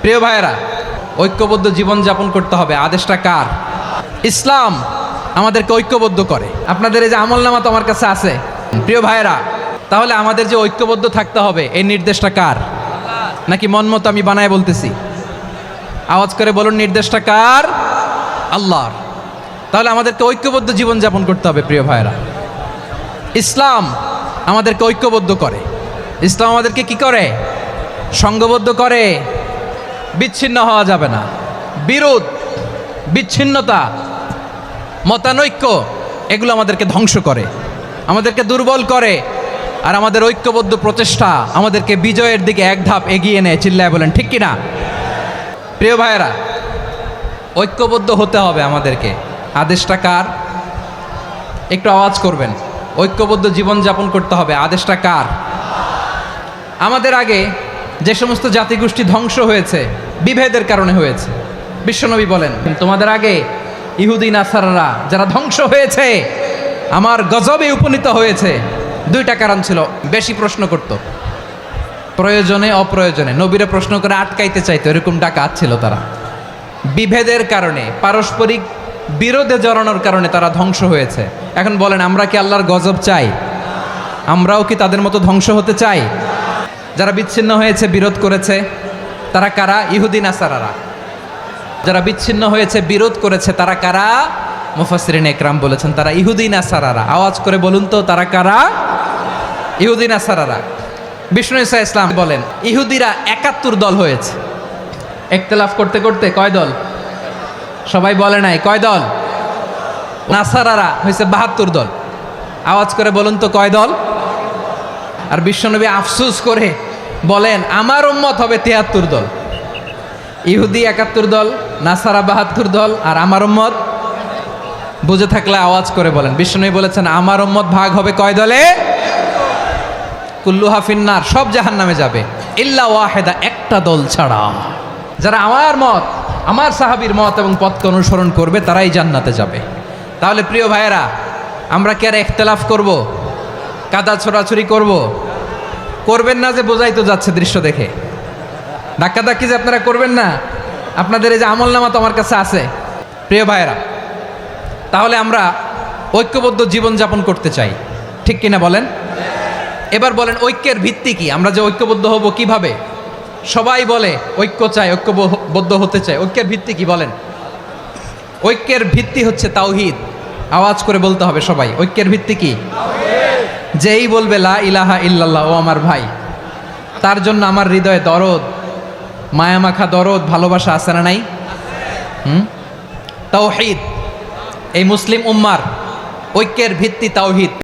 প্রিয় ভাইয়েরা, ঐক্যবদ্ধ জীবনযাপন করতে হবে। আদেশটা কার? ইসলাম আমাদেরকে ঐক্যবদ্ধ করে। আপনাদের এই যে আমলনামা তো আমার কাছে আছে। প্রিয় ভাইয়েরা, তাহলে আমাদের যে ঐক্যবদ্ধ থাকতে হবে, এই নির্দেশটা কার? নাকি মন মতো আমি বানায় বলতেছি? আওয়াজ করে বলুন, নির্দেশটা কার? আল্লাহর। তাহলে আমাদেরকে ঐক্যবদ্ধ জীবনযাপন করতে হবে, প্রিয় ভাইয়েরা। ইসলাম আমাদেরকে ঐক্যবদ্ধ করে। ইসলাম আমাদেরকে কি করে? সংঘবদ্ধ করে। বিচ্ছিন্ন হওয়া যাবে না। বিরোধ, বিচ্ছিন্নতা, মতানৈক্য, এগুলো আমাদেরকে ধ্বংস করে। আমাদেরকে দুর্বল করে। আর আমাদের ঐক্যবদ্ধ প্রচেষ্টা আমাদেরকে বিজয়ের দিকে এক ধাপ এগিয়ে নেয়, চিল্লায় বলেন, ঠিক কিনা? প্রিয় ভাইয়েরা, ঐক্যবদ্ধ হতে হবে আমাদেরকে। আদেশটা কার? একটু আওয়াজ করবেন। ঐক্যবদ্ধ জীবনযাপন করতে হবে। আদেশটা কার? আমাদের আগে যে সমস্ত জাতিগোষ্ঠী ধ্বংস হয়েছে, বিভেদের কারণে হয়েছে। বিশ্বনবী বলেন, তোমাদের আগে ইহুদি, নাসাররা যারা ধ্বংস হয়েছে, আমার গজবে উপনীত হয়েছে। দুইটা কারণ ছিল, বেশি প্রশ্ন করত। প্রয়োজনে, অপ্রয়োজনে। নবীরে প্রশ্ন করে আটকাইতে চাইতো, এরকম ডাকাত ছিল তারা। বিভেদের কারণে, পারস্পরিক বিরোধে জড়ানোর কারণে তারা ধ্বংস হয়েছে। এখন বলেন, আমরা কি আল্লাহর গজব চাই? আমরাও কি তাদের মতো ধ্বংস হতে চাই? যারা বিচ্ছিন্ন হয়েছে, বিরোধ করেছে, তারা কারা? ইহুদিন আসারারা যারা বিচ্ছিন্ন হয়েছে, বিরোধ করেছে, তারা কারা? মুফাসরিন একরাম বলেছেন, তারা ইহুদিন আসারারা আওয়াজ করে বলুন তো, তারা কারা? ইহুদিন আসারারা বিষ্ণু ইসা ইসলাম বলেন, ইহুদিরা একাত্তর দল হয়েছে। একতলাফ করতে করতে কয় দল? সবাই বলে নাই, কয় দল? নাসারারা হয়েছে বাহাত্তর দল। আওয়াজ করে বলুন তো, কয় দল? আর বিশ্বনবী আফসুস করে বলেন, আমার উম্মত হবে তিয়াত্তর দল। ইহুদি একাত্তর দল, নাসারা বাহাত্তর দল, আর আমার উম্মত বুঝে থাকলে আওয়াজ করে বলেন। বিশ্বনবী বলেছেন, আমার উম্মত ভাগ হবে কয় দলে? কুল্লু হাফিন্নার সব জাহান নামে যাবে। ইল্লা ওয়াহেদা একটা দল ছাড়া। যারা আমার মত, আমার সাহাবীর মত এবং পথকে অনুসরণ করবে, তারাই জান্নাতে যাবে। তাহলে প্রিয় ভাইয়েরা, আমরা কি আর একতলাফ করব? কাদা ছোড়াছুরি করব। করবেন না যে বোঝাই তো যাচ্ছে দৃশ্য দেখে। ধাক্কা ধাক্কি যে আপনারা করবেন না, আপনাদের এই যে আমলনামা তো আমার কাছে আছে। প্রিয় ভাইয়েরা, তাহলে আমরা ঐক্যবদ্ধ জীবনযাপন করতে চাই। ঠিক কিনা বলেন? এবার বলেন, ঐক্যের ভিত্তি কি? আমরা যে ঐক্যবদ্ধ হব কীভাবে? সবাই বলে, ঐক্য চাই, ঐক্যবদ্ধ হতে চাই। ঐক্যের ভিত্তি কি বলেন? ঐক্যের ভিত্তি হচ্ছে তাওহিদ। আওয়াজ করে বলতে হবে সবাই, ঐক্যের ভিত্তি কি? যেই বলবে, লা ইলাহা ইল্লাল্লাহ, ও আমার ভাই। তার জন্য আমার হৃদয়ে দরদ, মায়ামাখা দরদ, ভালোবাসা আছে না নাই? হুম? তাওহিদ। এই মুসলিম উম্মার ঐক্যের ভিত্তি তাওহিদ।